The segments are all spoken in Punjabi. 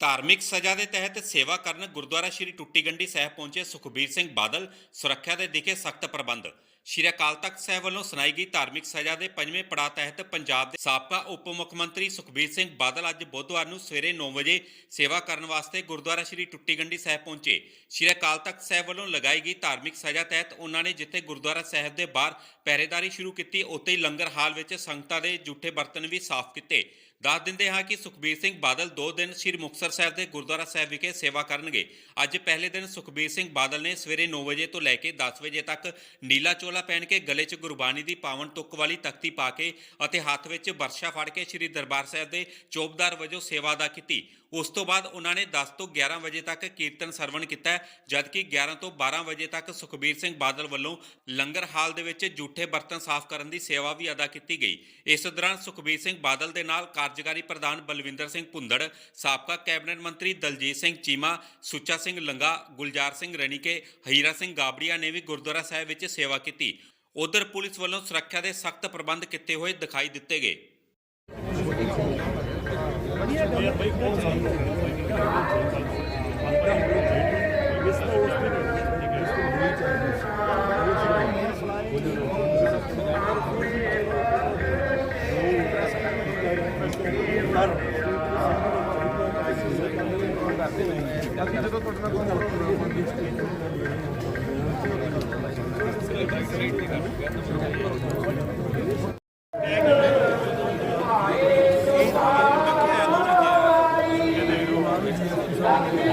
ਧਾਰਮਿਕ ਸਜ਼ਾ ਦੇ ਤਹਿਤ ਸੇਵਾ ਕਰਨ ਗੁਰਦੁਆਰਾ ਸ਼੍ਰੀ ਟੁੱਟੀ ਗੰਢੀ ਸਾਹਿਬ ਪਹੁੰਚੇ ਸੁਖਬੀਰ ਸਿੰਘ ਬਾਦਲ, ਸੁਰੱਖਿਆ ਦੇ ਦਿਖੇ ਸਖਤ ਪ੍ਰਬੰਧ। ਸ਼੍ਰੀ ਅਕਾਲ ਤਖਤ ਸਾਹਿਬ ਵੱਲੋਂ ਸੁਣਾਈ ਗਈ ਧਾਰਮਿਕ ਸਜ਼ਾ ਦੇ ਪੰਜਵੇਂ ਪੜਾਅ ਤਹਿਤ ਪੰਜਾਬ ਦੇ ਸਾਬਕਾ ਉਪ ਮੁੱਖ ਮੰਤਰੀ ਸੁਖਬੀਰ ਸਿੰਘ ਬਾਦਲ ਅੱਜ ਬੁੱਧਵਾਰ ਨੂੰ ਸਵੇਰੇ 9 ਵਜੇ ਸੇਵਾ ਕਰਨ ਵਾਸਤੇ ਗੁਰਦੁਆਰਾ ਸ਼੍ਰੀ ਟੁੱਟੀਗੰਡੀ ਸਾਹਿਬ ਪਹੁੰਚੇ। ਸ਼੍ਰੀ ਅਕਾਲ ਤਖਤ ਸਾਹਿਬ ਵੱਲੋਂ ਲਗਾਈ ਗਈ ਧਾਰਮਿਕ ਸਜ਼ਾ ਤਹਿਤ ਉਹਨਾਂ ਨੇ ਜਿੱਥੇ ਗੁਰਦੁਆਰਾ ਸਾਹਿਬ ਦੇ ਬਾਹਰ ਪਹਿਰੇਦਾਰੀ ਸ਼ੁਰੂ ਕੀਤੀ, ਉੱਥੇ ਹੀ ਲੰਗਰ ਹਾਲ ਵਿੱਚ ਸੰਗਤਾਂ ਦੇ ਜੂਠੇ ਬਰਤਨ ਵੀ ਸਾਫ਼ ਕੀਤੇ। ਦੱਸ ਦਿੰਦੇ ਹਾਂ ਕਿ ਸੁਖਬੀਰ ਸਿੰਘ ਬਾਦਲ 2 ਦਿਨ ਸ੍ਰੀ ਮੁਕਤਸਰ ਸਾਹਿਬ ਦੇ ਗੁਰਦੁਆਰਾ ਸਾਹਿਬ ਵਿਖੇ ਸੇਵਾ ਕਰਨਗੇ। ਅੱਜ ਪਹਿਲੇ ਦਿਨ ਸੁਖਬੀਰ ਸਿੰਘ ਬਾਦਲ ਨੇ ਸਵੇਰੇ 9 ਵਜੇ ਤੋਂ ਲੈ ਕੇ 10 ਵਜੇ ਤੱਕ ਨੀਲਾ ਚੋਲਾ ਪਹਿਨ ਕੇ ਗਲੇ 'ਚ ਗੁਰਬਾਣੀ ਦੀ ਪਾਵਨ ਤੁਕ ਵਾਲੀ ਤਖਤੀ ਪਾ ਕੇ ਅਤੇ ਹੱਥ ਵਿੱਚ ਵਰਸ਼ਾ ਫੜ ਕੇ ਸ੍ਰੀ ਦਰਬਾਰ ਸਾਹਿਬ ਦੇ ਚੌਬਦਾਰ ਵਜੋਂ ਸੇਵਾ ਅਦਾ ਕੀਤੀ। ਉਸ ਤੋਂ ਬਾਅਦ ਉਹਨਾਂ ਨੇ 10 ਤੋਂ 11 ਵਜੇ ਤੱਕ ਕੀਰਤਨ ਸਰਵਣ ਕੀਤਾ, ਜਦਕਿ 11 ਤੋਂ 12 ਵਜੇ ਤੱਕ ਸੁਖਬੀਰ ਸਿੰਘ ਬਾਦਲ ਵੱਲੋਂ ਲੰਗਰ ਹਾਲ ਦੇ ਵਿੱਚ ਜੂਠੇ ਬਰਤਨ ਸਾਫ਼ ਕਰਨ ਦੀ ਸੇਵਾ ਵੀ ਅਦਾ ਕੀਤੀ ਗਈ। ਇਸ ਦੌਰਾਨ ਸੁਖਬੀਰ ਸਿੰਘ ਬਾਦਲ ਦੇ ਨਾਲ ਕਾਰਜਕਾਰੀ ਪ੍ਰਧਾਨ ਬਲਵਿੰਦਰ ਸਿੰਘ ਭੁੰਦੜ, ਸਾਬਕਾ ਕੈਬਨਿਟ ਮੰਤਰੀ ਦਲਜੀਤ ਸਿੰਘ ਚੀਮਾ, ਸੁੱਚਾ ਸਿੰਘ ਲੰਗਾ, ਗੁਲਜ਼ਾਰ ਸਿੰਘ ਰਣੀਕੇ, ਹੀਰਾ ਸਿੰਘ ਗਾਬੜੀਆ ਨੇ ਵੀ ਗੁਰਦੁਆਰਾ ਸਾਹਿਬ ਵਿੱਚ ਸੇਵਾ ਕੀਤੀ। ਉਧਰ ਪੁਲਿਸ ਵੱਲੋਂ ਸੁਰੱਖਿਆ ਦੇ ਸਖਤ ਪ੍ਰਬੰਧ ਕੀਤੇ ਹੋਏ ਦਿਖਾਈ ਦਿੱਤੇ ਗਏ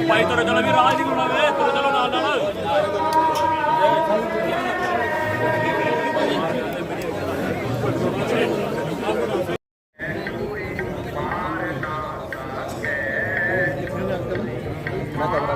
ਭਾਈ ਤੁਰ ਚਲੋ ਵੀ ਰਾਜ ਨਹੀਂ ਗੁਣਾ ਵੇ ਤੁਰ ਚਲੋ ਨਾਲ ਨਾਲ ਲੰਬੀ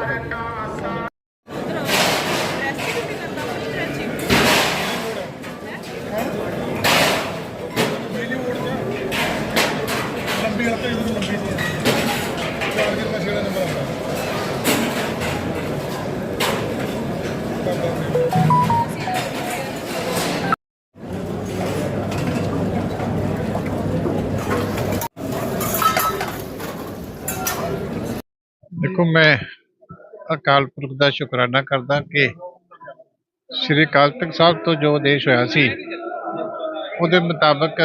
ਦੇਖੋ, ਮੈਂ ਅਕਾਲ ਪੁਰਖ ਦਾ ਸ਼ੁਕਰਾਨਾ ਕਰਦਾ ਕਿ ਸ੍ਰੀ ਅਕਾਲ ਤਖਤ ਸਾਹਿਬ ਤੋਂ ਜੋ ਆਦੇਸ਼ ਹੋਇਆ ਸੀ, ਉਹਦੇ ਮੁਤਾਬਕ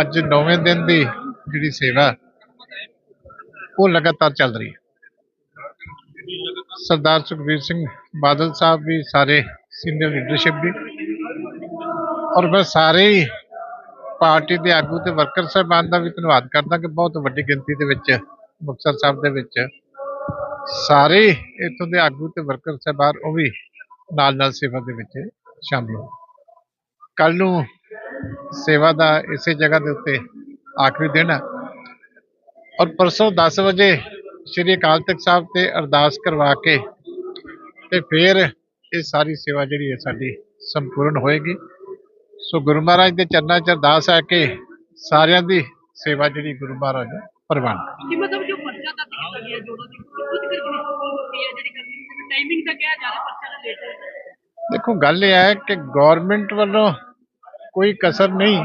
ਅੱਜ 9ਵੇਂ ਦਿਨ ਦੀ ਜਿਹੜੀ ਸੇਵਾ, ਉਹ ਲਗਾਤਾਰ ਚੱਲ ਰਹੀ ਹੈ। ਸਰਦਾਰ ਸੁਖਬੀਰ ਸਿੰਘ ਬਾਦਲ ਸਾਹਿਬ ਵੀ, ਸਾਰੇ ਸੀਨੀਅਰ ਲੀਡਰਸ਼ਿਪ ਵੀ, ਔਰ ਮੈਂ ਸਾਰੇ ਪਾਰਟੀ ਦੇ ਆਗੂ ਤੇ ਵਰਕਰ ਸਾਹਿਬਾਨ ਦਾ ਵੀ ਧੰਨਵਾਦ ਕਰਦਾ ਕਿ ਬਹੁਤ ਵੱਡੀ ਗਿਣਤੀ ਦੇ ਵਿੱਚ ਮੁਕਤਸਰ ਸਾਹਿਬ ਦੇ ਵਿੱਚ ਸਾਰੇ ਇੱਥੋਂ ਦੇ ਆਗੂ ਤੇ ਵਰਕਰ ਸਾਹਿਬਾਨ ਉਹ ਵੀ ਨਾਲ ਨਾਲ ਸੇਵਾ ਦੇ ਵਿੱਚ ਸ਼ਾਮਲ ਹੋ ਕੱਲ ਨੂੰ ਸੇਵਾ ਦਾ ਇਸੇ ਜਗ੍ਹਾ ਦੇ ਉੱਤੇ ਆਖਰੀ ਦਿਨ ਹੈ। ਔਰ ਪਰਸੋਂ 10 ਵਜੇ ਸ੍ਰੀ ਅਕਾਲ ਤਖਤ ਸਾਹਿਬ ਤੇ ਅਰਦਾਸ ਕਰਵਾ ਕੇ ਤੇ ਫਿਰ ਇਹ ਸਾਰੀ ਸੇਵਾ ਜਿਹੜੀ ਹੈ ਸਾਡੀ ਸੰਪੂਰਨ ਹੋਏਗੀ। ਸੋ ਗੁਰੂ ਮਹਾਰਾਜ ਦੇ ਚਰਨਾਂ 'ਚ ਅਰਦਾਸ ਹੈ ਕਿ ਸਾਰਿਆਂ ਦੀ ਸੇਵਾ ਜਿਹੜੀ ਗੁਰੂ ਮਹਾਰਾਜ ਪ੍ਰਵਾਨ ਕਰੇ। ਮਤਲਬ ਜੋ ਪਰਚਾ ਦਰਜ ਕੀਤਾ ਗਿਆ ਜੋ ਉਹਨਾਂ ਦੀ ਕੁਝ ਕਰਕੇ ਹੋਈ ਹੈ, ਜਿਹੜੀ ਟਾਈਮਿੰਗ ਤਾਂ ਕਿਹਾ ਜਾ ਰਿਹਾ ਪਰਚਾ ਦਾ ਲੇਟ ਹੈ ਦੇਖੋ, ਗੱਲ ਇਹ ਹੈ ਕਿ ਗਵਰਨਮੈਂਟ ਵੱਲੋਂ ਕੋਈ ਕਸਰ ਨਹੀਂ।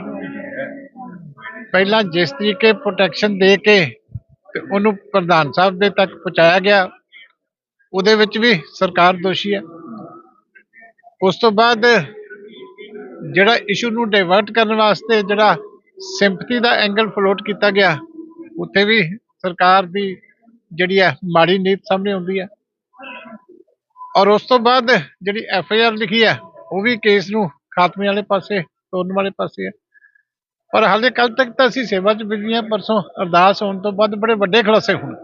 ਪਹਿਲਾਂ ਜਿਸ ਤਰੀਕੇ ਪ੍ਰੋਟੈਕਸ਼ਨ ਦੇ ਕੇ ਤੇ ਉਹਨੂੰ ਪ੍ਰਧਾਨ ਸਾਹਿਬ ਦੇ ਤੱਕ ਪਹੁੰਚਾਇਆ ਗਿਆ, ਉਹਦੇ ਵਿੱਚ ਵੀ ਸਰਕਾਰ ਦੋਸ਼ੀ ਹੈ। ਉਸ ਤੋਂ ਬਾਅਦ ਜਿਹੜਾ ਇਸ਼ੂ ਨੂੰ ਡਾਇਵਰਟ ਕਰਨ ਵਾਸਤੇ ਜਿਹੜਾ ਸਿੰਪਥੀ ਦਾ ਐਂਗਲ ਫਲੋਟ ਕੀਤਾ ਗਿਆ, ਉੱਥੇ ਵੀ ਸਰਕਾਰ ਦੀ ਜਿਹੜੀ ਹੈ, ਮਾੜੀ ਨੀਤ ਸਾਹਮਣੇ ਆਉਂਦੀ ਹੈ। ਔਰ ਉਸ ਤੋਂ ਬਾਅਦ ਜਿਹੜੀ ਐਫ ਆਈ ਆਰ ਲਿਖੀ ਹੈ, ਉਹ ਵੀ ਕੇਸ ਨੂੰ ਖਾਤਮੇ ਵਾਲੇ ਪਾਸੇ ਤੋੜਨ ਵਾਲੇ ਪਾਸੇ ਹੈ। ਪਰ ਹਾਲੇ ਕੱਲ ਤੱਕ ਤਾਂ ਅਸੀਂ ਸੇਵਾ 'ਚ ਬਿਜ਼ੀ ਹਾਂ, ਪਰਸੋਂ ਅਰਦਾਸ ਹੋਣ ਤੋਂ ਬਾਅਦ ਬੜੇ ਵੱਡੇ ਖੁਲਾਸੇ ਹੋਣ।